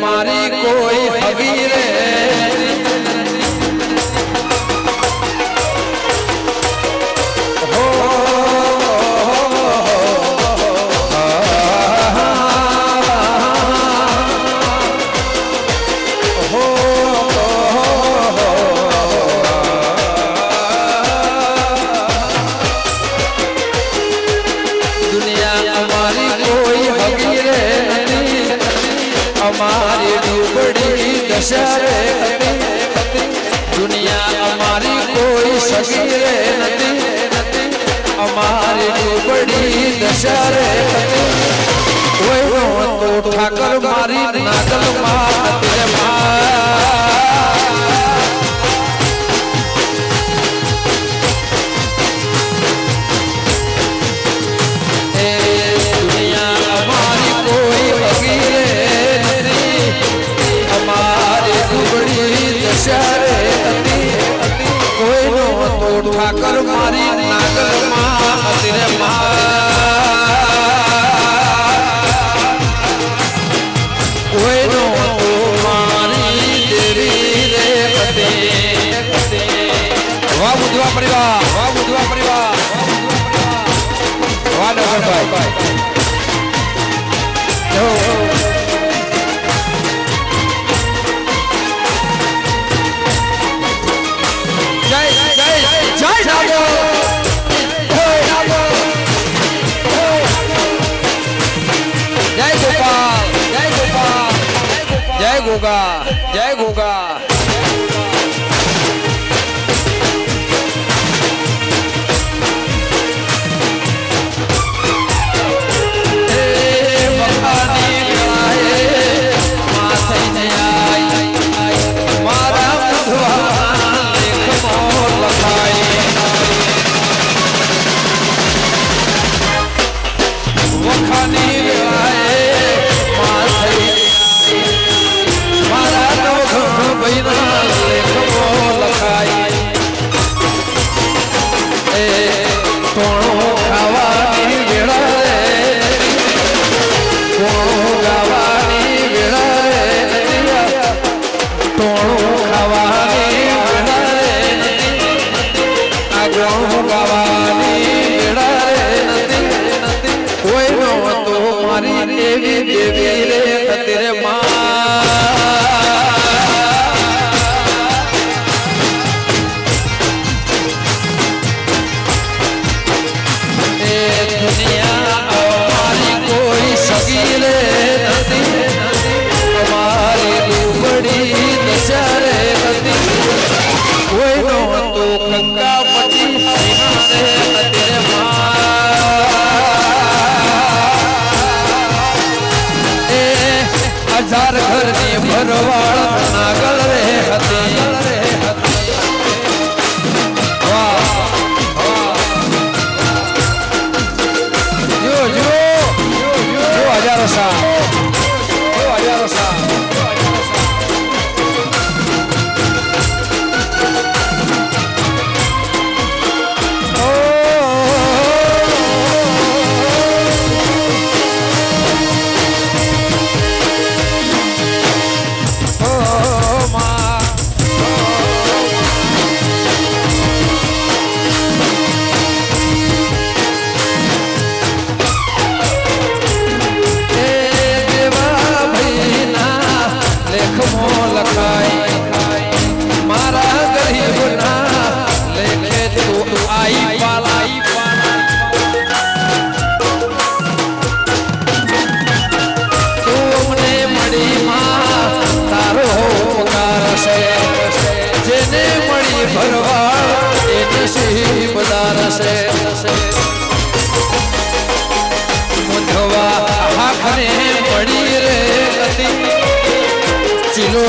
મારી કોઈ શરે હતી દુનિયા અમારી કોઈ શકીએ નથી અમારી ડુબડી દશરે હતી કોઈ તો ઠાકર મારી નાગલમાં ગોગા જય ગોગા.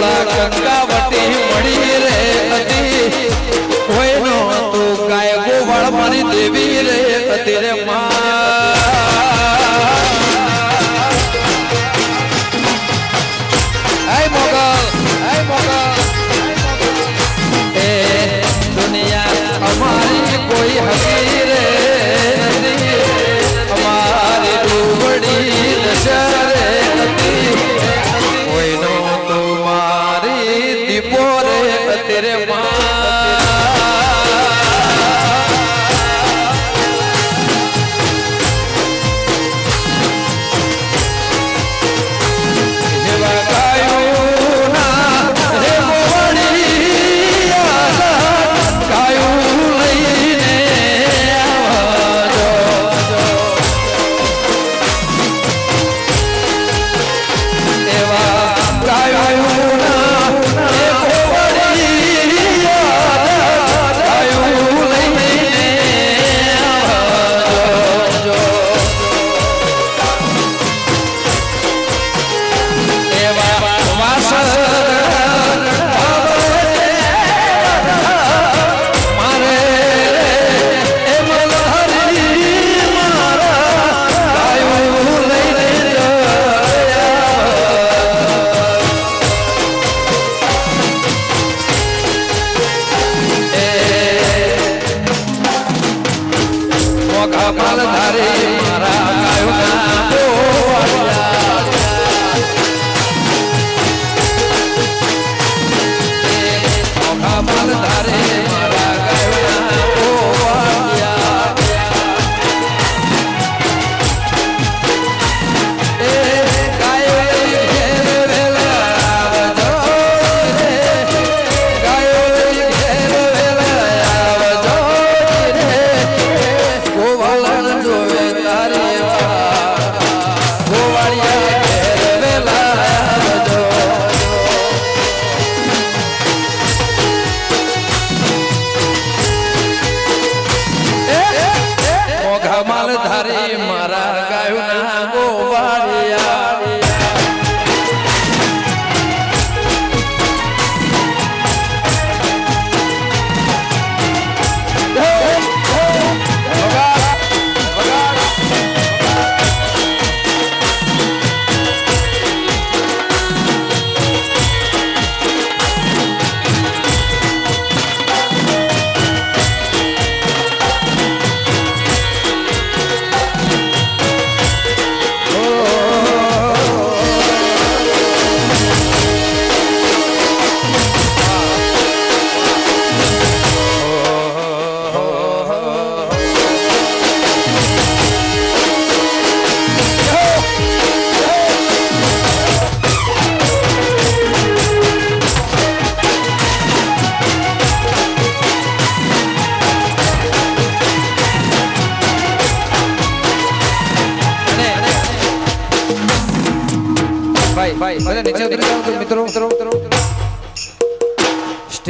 ભોળા કંકાવટી મળી રે હતી કોઈ નો તું કાય ગોવાળ મારી દેવી રે હતી રે મા ধারে মারা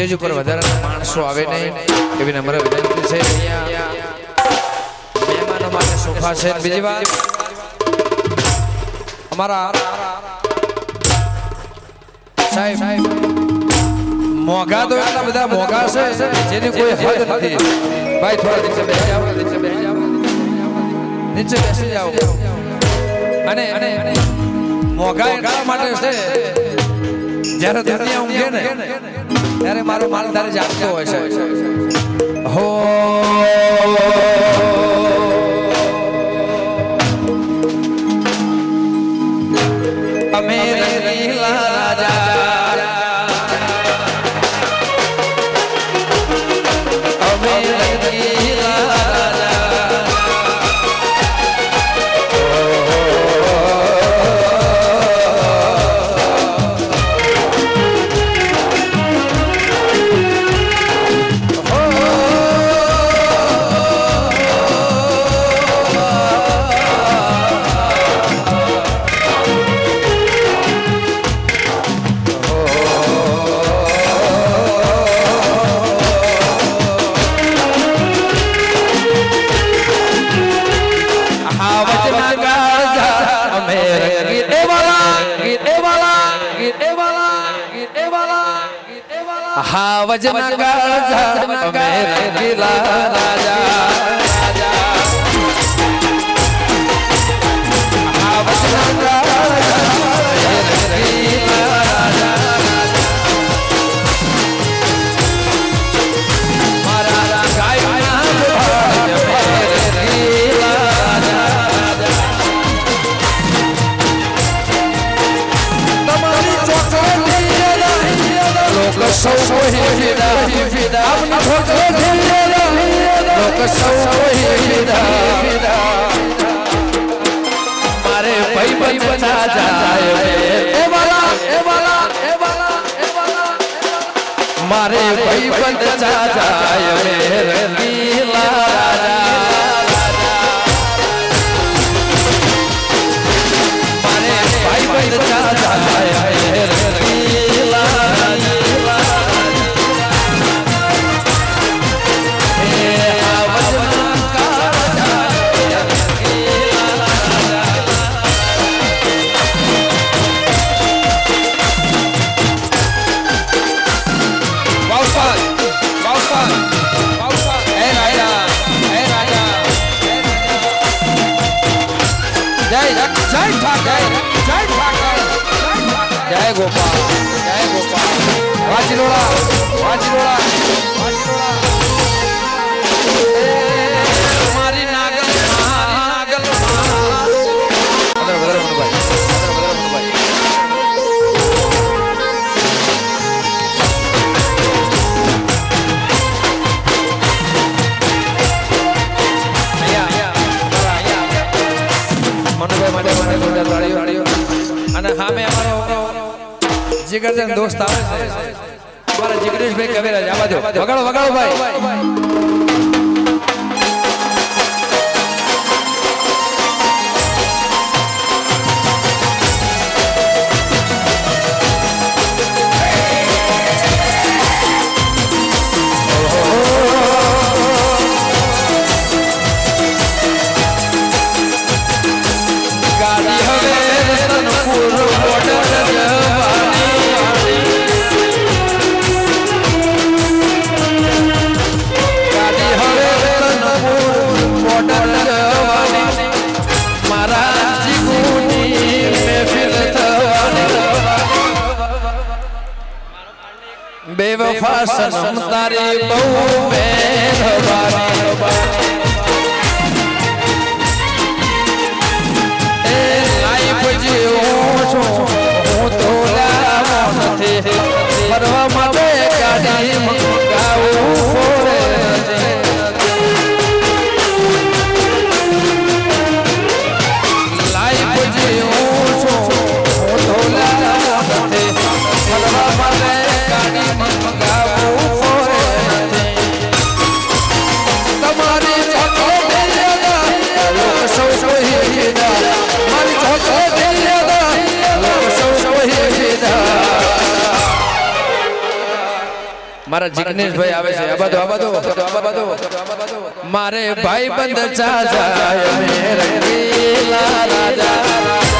સ્ટેજ ઉપર વધારાના માણસો આવે નહીં એવી નમ્ર વિનંતી છે. મહેમાનો માટે સોફા છે. બીજી વાત. અમારા સાહેબ મોંઘા તો એટલા બધા મોંઘા છે જેની કોઈ હદ નથી. ભાઈ થોડા નીચે બેસી જાઓ. નીચે બેસી જાઓ. અને મોંઘા એટલા માટે છે. જ્યારે દુનિયા ઊંઘે ને ત્યારે મારો માલ તારે જાગતો હોય છે. હો વાલા હા વચના ગાજા અમે રંગીલા રાજા મારે ભાઈ બચા જાય મે જીગરજન દોસ્ત આવે છે. અમારા જીગરેશભાઈ કવેરા જવા દો વગાડો વગાડો ભાઈ. ગાડી બેવફા સનમ તારી બહુ મહેરબાની એ લાઈફ જીવું છું હું તો લાવો નથી ફરવા માટે ગાડી મંગાવું ગાડી મંગાવું મારા જિગ્નેશભાઈ આવે છે. આબાદો આબાદો આબાદો મારે ભાઈ બંધ ચા અમે રંગીલા રાજા.